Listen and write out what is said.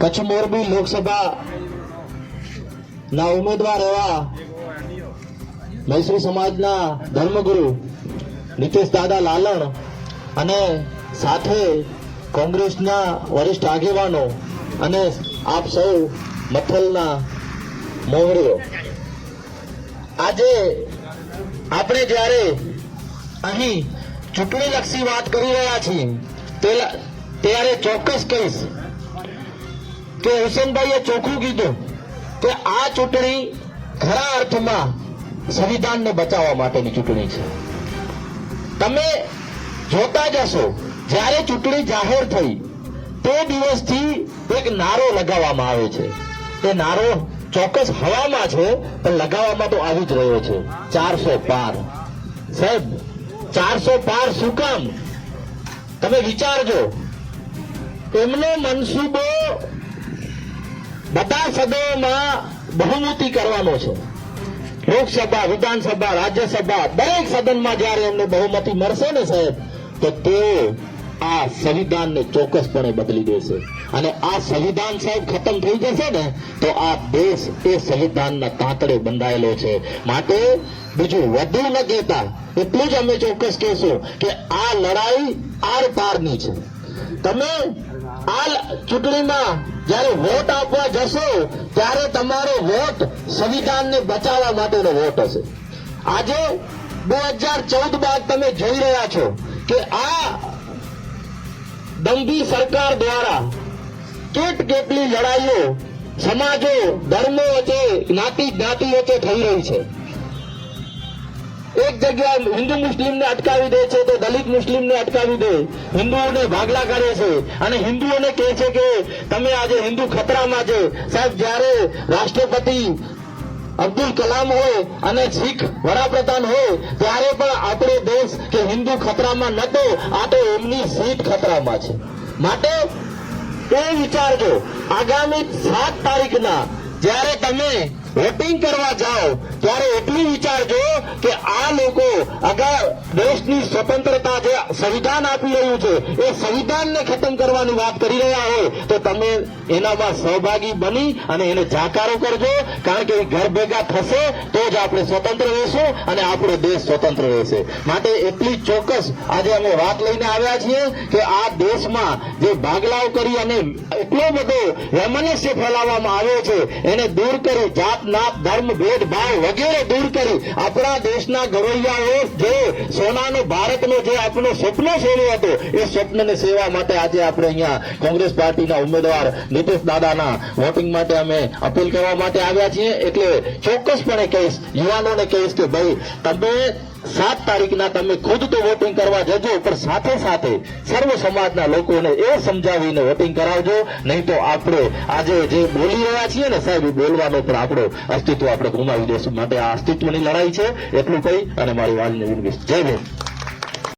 કચ્છ મોરબી લોકસભા ના ઉમેદવાર એવા મૈસૂર સમાજના ધર્મગુરુ નીતિશ દાદા લાલણ અને સાથે કોંગ્રેસના વરિષ્ઠ આગેવાનો અને આપ સૌ મથલના મોહરીઓ આજે આપણે જ્યારે અહીં ચૂંટણીલક્ષી વાત કરી રહ્યા છીએ ત્યારે ચોક્કસ કહીશ કે હુસેનભાઈએ ચોખ્ખું કીધું કે આ ચૂંટણી ખરા અર્થમાં સંવિધાનને બચાવવા માટેની ચૂંટણી છે. તમે જોતા જશો જ્યારે ચૂંટણી જાહેર થઈ, તે દિવસથી એક નારો લગાવવામાં આવે છે. તે નારો ચોક્કસ હવામાં છે, પણ લગાવવામાં તો આવી જ રહ્યો છે. ચારસો પાર. સાહેબ, ચારસો પાર શું કામ? તમે વિચારજો. એમનો મનસૂબો બધા સદનોમાં બહુમતી કરવાનો છે. લોકસભા, વિધાનસભા, રાજ્યસભા, દરેક સદનમાં જ્યારે એમને બહુમતી મળશે ને સાહેબ, તો તેઓ આ સંવિધાનને ચોક્કસપણે બદલી દેશે. અને આ સંવિધાન સાહેબ ખતમ થઈ જશે ને, તો આ દેશ એ સંવિધાનના તાંતડે બંધાયેલો છે. માટે બીજું વધુ ન કહેતા, એટલું જ અમે ચોક્કસ કહેશું કે આ લડાઈ આર પારની છે. તમે આ ચૂંટણીમાં જયારે વોટ આપવા જશો, ત્યારે તમારો વોટ સંવિધાનને બચાવવા માટેનો વોટ હશે. આજે બે હજાર ચૌદ બાદ તમે જોઈ રહ્યા છો કે આ દંભી સરકાર દ્વારા કેટ કેટલી લડાઈઓ સમાજો, ધર્મો વચ્ચે જ્ઞાતિ જ્ઞાતિ વચ્ચે થઈ રહી છે. એક જગ્યાએ હિન્દુ મુસ્લિમને અટકાવી દે છે તો દલિત મુસ્લિમને અટકાવી દે. હિન્દુઓને ભાગલા કરે છે. અને હિન્દુઓને કહે છે કે તમે આજે હિન્દુ ખતરામાં છે. સાહેબ, જ્યારે રાષ્ટ્રપતિ અબ્દુલ કલામ હોય અને શીખ વડાપ્રધાન હોય, ત્યારે પણ આપણો દેશ કે હિન્દુ ખતરામાં નતો, આ તો એમની સીટ ખતરામાં છે. માટે એ વિચારજો, આગામી સાત તારીખના જ્યારે તમે વોટિંગ કરવા જાઓ, ત્યારે એટલું વિચારજો અગર દેશની સ્વતંત્રતા જે સંવિધાન આપી રહ્યું છે. એ સંવિધાનને ખતમ કરવાની વાત કરી રહ્યા હોય તો તમે એનામાં સહભાગી બની અને એને જાકારો કરજો. કારણ કે ઘર ભેગા થશે તો જ આપણે સ્વતંત્ર રહેશું અને આપણો દેશ સ્વતંત્ર રહેશે. માટે એટલી ચોક્કસ આજે અમે વાત લઈને આવ્યા છીએ કે આ દેશમાં જે ભાગલાઓ કરી અને એટલો બધો વૈમનસ્ય ફેલાવવામાં આવ્યો છે, એને દૂર કરી જાત, નાત, ધર્મ ભેદભાવ વગેરે દૂર કરી આપણા દેશના ગવૈયાઓ જે સોનાનો, ભારતનો જે આપણો સ્વપ્ન સેવ્યો હતો? એ સ્વપ્નને સેવા માટે આજે આપણે અહીંયા કોંગ્રેસ પાર્ટીના ઉમેદવાર નીતિશ દાદાના વોટિંગ માટે અમે અપીલ કરવા માટે આવ્યા છીએ. એટલે ચોક્કસપણે કહીશ, યુવાનોને કહીશ કે ભાઈ, તમે સાત તારીખના તમે ખુદ તો વોટિંગ કરવા જજો, પણ સાથે સાથે સર્વ સમાજના લોકોને એ સમજાવીને વોટિંગ કરાવજો. નહીં તો આપણે આજે જે બોલી રહ્યા છીએ ને સાહેબ બોલવાનો પણ આપણો અસ્તિત્વ આપણે ગુમાવી દેશું. માટે આ અસ્તિત્વની લડાઈ છે. એટલું કહી અને મારી વાતને વિનવીશ જય ભીમ.